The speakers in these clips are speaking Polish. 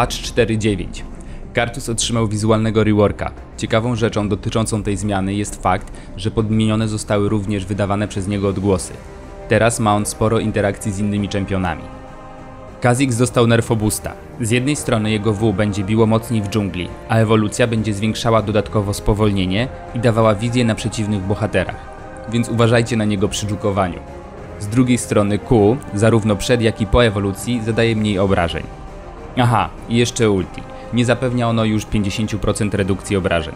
Patch 4.9. Kartus otrzymał wizualnego reworka. Ciekawą rzeczą dotyczącą tej zmiany jest fakt, że podmienione zostały również wydawane przez niego odgłosy. Teraz ma on sporo interakcji z innymi czempionami. Kha'Zix dostał nerfobusta. Z jednej strony jego W będzie biło mocniej w dżungli, a ewolucja będzie zwiększała dodatkowo spowolnienie i dawała wizję na przeciwnych bohaterach, więc uważajcie na niego przy dżukowaniu. Z drugiej strony Q, zarówno przed jak i po ewolucji, zadaje mniej obrażeń. Aha, i jeszcze ulti. Nie zapewnia ono już 50% redukcji obrażeń.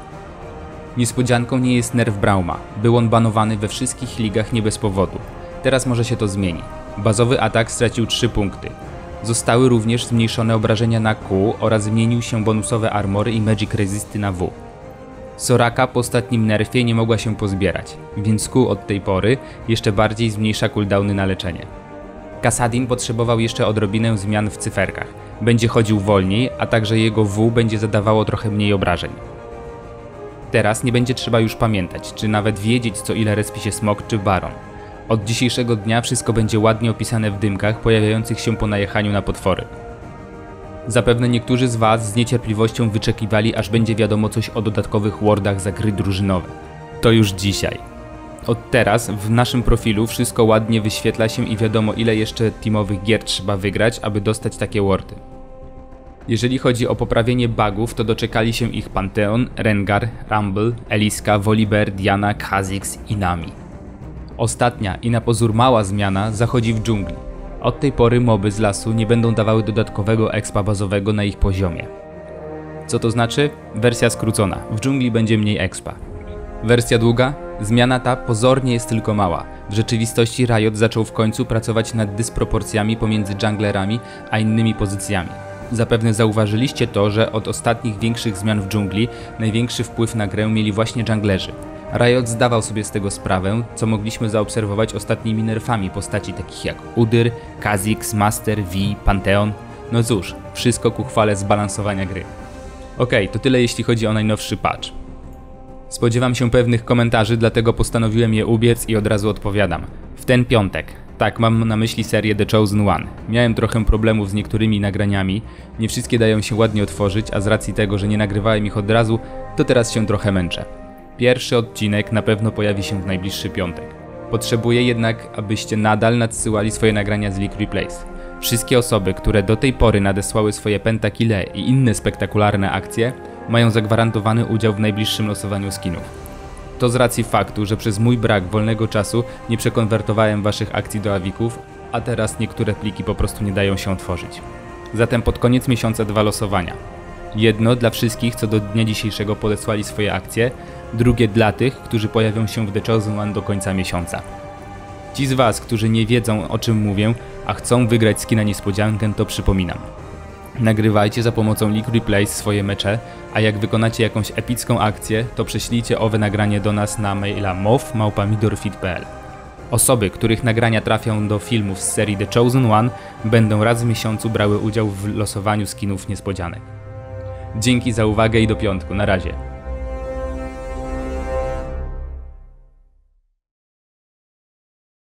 Niespodzianką nie jest nerf Brauma. Był on banowany we wszystkich ligach nie bez powodu. Teraz może się to zmieni. Bazowy atak stracił 3 punkty. Zostały również zmniejszone obrażenia na Q oraz zmienił się bonusowe armory i magic resisty na W. Soraka po ostatnim nerfie nie mogła się pozbierać, więc Q od tej pory jeszcze bardziej zmniejsza cooldowny na leczenie. Kasadin potrzebował jeszcze odrobinę zmian w cyferkach. Będzie chodził wolniej, a także jego W będzie zadawało trochę mniej obrażeń. Teraz nie będzie trzeba już pamiętać, czy nawet wiedzieć co ile respi się smok czy baron. Od dzisiejszego dnia wszystko będzie ładnie opisane w dymkach pojawiających się po najechaniu na potwory. Zapewne niektórzy z Was z niecierpliwością wyczekiwali, aż będzie wiadomo coś o dodatkowych wardach za gry drużynowe. To już dzisiaj. Od teraz w naszym profilu wszystko ładnie wyświetla się i wiadomo ile jeszcze teamowych gier trzeba wygrać, aby dostać takie wardy. Jeżeli chodzi o poprawienie bugów, to doczekali się ich Pantheon, Rengar, Rumble, Eliska, Volibear, Diana, Kha'Zix i Nami. Ostatnia i na pozór mała zmiana zachodzi w dżungli. Od tej pory moby z lasu nie będą dawały dodatkowego expa bazowego na ich poziomie. Co to znaczy? Wersja skrócona. W dżungli będzie mniej expa. Wersja długa? Zmiana ta pozornie jest tylko mała. W rzeczywistości Riot zaczął w końcu pracować nad dysproporcjami pomiędzy junglerami a innymi pozycjami. Zapewne zauważyliście to, że od ostatnich większych zmian w dżungli największy wpływ na grę mieli właśnie junglerzy. Riot zdawał sobie z tego sprawę, co mogliśmy zaobserwować ostatnimi nerfami postaci takich jak Udyr, Kha'Zix, Master, V, Pantheon. No cóż, wszystko ku chwale zbalansowania gry. Okej, to tyle jeśli chodzi o najnowszy patch. Spodziewam się pewnych komentarzy, dlatego postanowiłem je ubiec i od razu odpowiadam. W ten piątek. Tak, mam na myśli serię The Chosen One. Miałem trochę problemów z niektórymi nagraniami, nie wszystkie dają się ładnie otworzyć, a z racji tego, że nie nagrywałem ich od razu, to teraz się trochę męczę. Pierwszy odcinek na pewno pojawi się w najbliższy piątek. Potrzebuję jednak, abyście nadal nadsyłali swoje nagrania z League Replays. Wszystkie osoby, które do tej pory nadesłały swoje pentakile i inne spektakularne akcje, mają zagwarantowany udział w najbliższym losowaniu skinów. To z racji faktu, że przez mój brak wolnego czasu nie przekonwertowałem waszych akcji do awików, a teraz niektóre pliki po prostu nie dają się otworzyć. Zatem pod koniec miesiąca dwa losowania. Jedno dla wszystkich, co do dnia dzisiejszego podesłali swoje akcje, drugie dla tych, którzy pojawią się w The Chosen One do końca miesiąca. Ci z Was, którzy nie wiedzą o czym mówię, a chcą wygrać skina niespodziankę, to przypominam. Nagrywajcie za pomocą League Replays swoje mecze, a jak wykonacie jakąś epicką akcję, to prześlijcie owe nagranie do nas na maila mow.midorfit.pl. Osoby, których nagrania trafią do filmów z serii The Chosen One, będą raz w miesiącu brały udział w losowaniu skinów niespodzianek. Dzięki za uwagę i do piątku. Na razie.